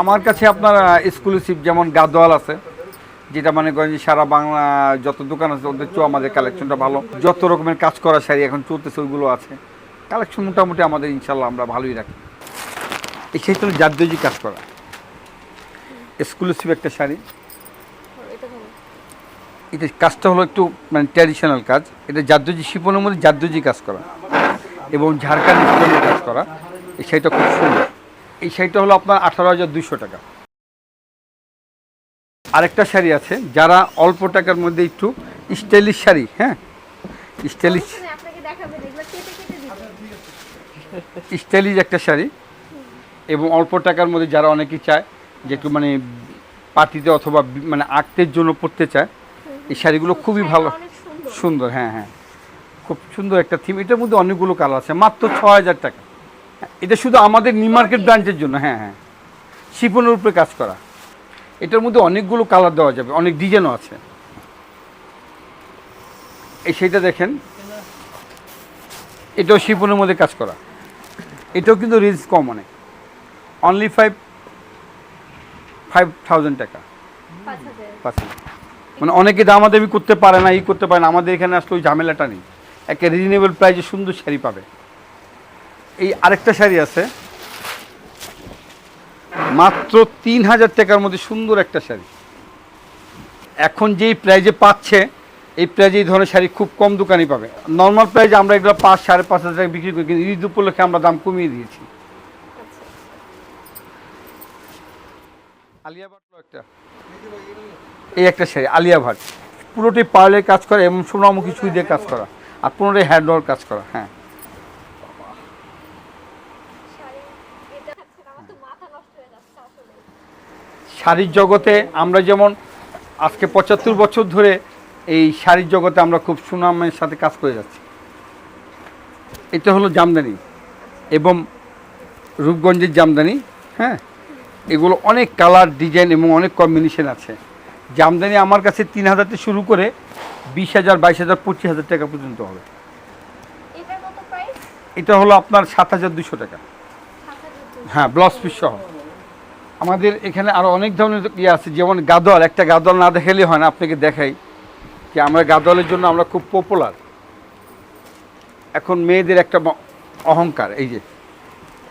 আমার কাছে আপনার এক্সক্লুসিভ যেমন গাদোয়াল আছে, যেটা মনে করেন সারা বাংলা, যত দোকান আছে ওদের চেয়েও আমাদের কালেকশনটা ভালো। যত রকমের কাজ করা শাড়ি এখন চলতেছে ওইগুলো আছে। কালেকশন মোটামুটি আমাদের ইনশাল্লাহ আমরা ভালোই রাখি। এই শাড়িটা হলো জাদ্দজি কাজ করা। এক্সক্লুসিভ একটা শাড়ি। এটা কাজটা হলো একটু মানে ট্র্যাডিশনাল কাজ। এটা জাদ্দজি শিপনের মধ্যে জাদ্দজি কাজ করা। এবং ঝাড়খান্ড কাজ করা। এই শাড়িটা খুব সুন্দর। এই শাড়িটা হলো আপনার আঠারো হাজার দুশো টাকা। আরেকটা শাড়ি আছে যারা অল্প টাকার মধ্যে একটু স্টাইলিশ শাড়ি হ্যাঁ? স্টাইলিশ স্টাইলিশ একটা শাড়ি এবং অল্প টাকার মধ্যে যারা অনেকেই চায় যে একটু মানে পার্টিতে অথবা মানে আঁকতের জন্য পড়তে চায় এই শাড়িগুলো খুবই ভালো। সুন্দর। সুন্দর হ্যাঁ হ্যাঁ। খুব সুন্দর একটা থিম এটার মধ্যে অনেকগুলো কালার আছে মাত্র ছ হাজার টাকা। এটা শুধু আমাদের নিউ মার্কেট ব্রাঞ্চের জন্য হ্যাঁ হ্যাঁ। শিপনের উপরে কাজ করা। এটার মধ্যে অনেকগুলো কালার দেওয়া যাবে অনেক ডিজাইনও আছে। এই সেইটা দেখেন। এটাও শিপনের মধ্যে কাজ করা। এটাও কিন্তু রেঞ্জ কম অনেক। অনলি ফাইভ ফাইভ থাউজেন্ড টাকা। পাঁচ মানে অনেকে দামাদামি করতে পারে না ই করতে পারে না। আমাদের এখানে আসলে ওই ঝামেলাটা নেই। একটা রিজনেবল প্রাইসে সুন্দর শাড়ি পাবে। এই আরেকটা শাড়ি আছে। মাত্র তিন হাজার টাকার মধ্যে সুন্দর একটা শাড়ি। এখন যেই প্রাইজে পাচ্ছে, এই প্রাইজে এই ধরনের শাড়ি খুব কম দোকানই পাবে। নর্মাল প্রাইজে আমরা এগুলো পাঁচ, সাড়ে পাঁচ হাজার টাকা বিক্রি করি, কিন্তু ঈদ উপলক্ষে আমরা দাম কমিয়ে দিয়েছি। আলিয়া ভাট একটা। এই একটা শাড়ি, আলিয়া ভাট। পুরোটাই পার্লের কাজ করা এবং সোনামুখী সুই দিয়ে কাজ করা। আর পুরোটাই হ্যান্ডওয়ার্ক কাজ করা হ্যাঁ শাড়ি এটা থাকছে না, আমার তো মাথা নষ্ট হয়ে যাচ্ছে আসলে শাড়ির জগতে আমরা যেমন আজকে পঁচাত্তর বছর ধরে এই শাড়ির জগতে আমরা খুব সুনামের সাথে কাজ করে যাচ্ছি। এটা হলো জামদানি এবং রূপগঞ্জের জামদানি হ্যাঁ? এগুলো অনেক কালার ডিজাইন এবং অনেক কম্বিনেশন আছে। জামদানি আমার কাছে তিন হাজার থেকে শুরু করে বিশ হাজার বাইশ হাজার পঁচিশ হাজার টাকা পর্যন্ত হবে। এটা হলো আপনার সাত হাজার দুশো টাকা। হ্যাঁ ব্লাউজ পিস সহ। আমাদের এখানে আরও অনেক ধরনের ইয়ে আছে যেমন গাদোয়াল। একটা গাদোয়াল না দেখালেই হয় না আপনাকে দেখাই যে আমরা গাদোয়ালের জন্য আমরা খুব পপুলার এখন মেয়েদের একটা অহংকার এই যে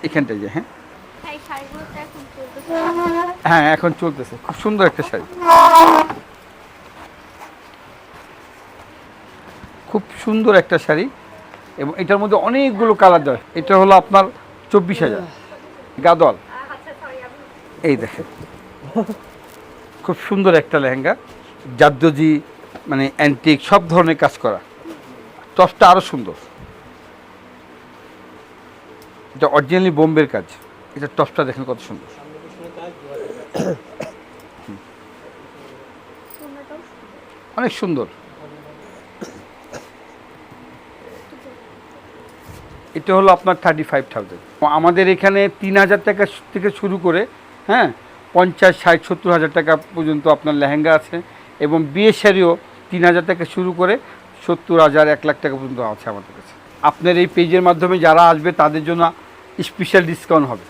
এখানটায় যে হ্যাঁ? হ্যাঁ এখন চলতেছে খুব সুন্দর একটা শাড়ি। খুব সুন্দর একটা শাড়ি এবং এটার মধ্যে অনেকগুলো কালার দেওয়া এটা হলো আপনার চব্বিশ হাজার। আমি এই দেখেন। খুব সুন্দর একটা লেহেঙ্গা, জাদ্দজি মানে অ্যান্টিক সব ধরনের কাজ করা। টপটা আরও সুন্দর। এটা অরিজিনালি বোম্বের কাজ। এটা টপটা দেখেন কত সুন্দর। অনেক সুন্দর। এটা হলো আপনার থার্টি ফাইভ থাউজেন্ড আমাদের এখানে তিন হাজার টাকা থেকে শুরু করে হ্যাঁ পঞ্চাশ, ষাট, সত্তর হাজার টাকা পর্যন্ত আপনার লেহেঙ্গা আছে এবং বিয়ে শাড়িও তিন হাজার থেকে শুরু করে সত্তর হাজার, এক লাখ টাকা পর্যন্ত আছে আমাদের কাছে। আপনার এই পেজের মাধ্যমে যারা আসবে, তাদের জন্য স্পেশাল ডিসকাউন্ট হবে।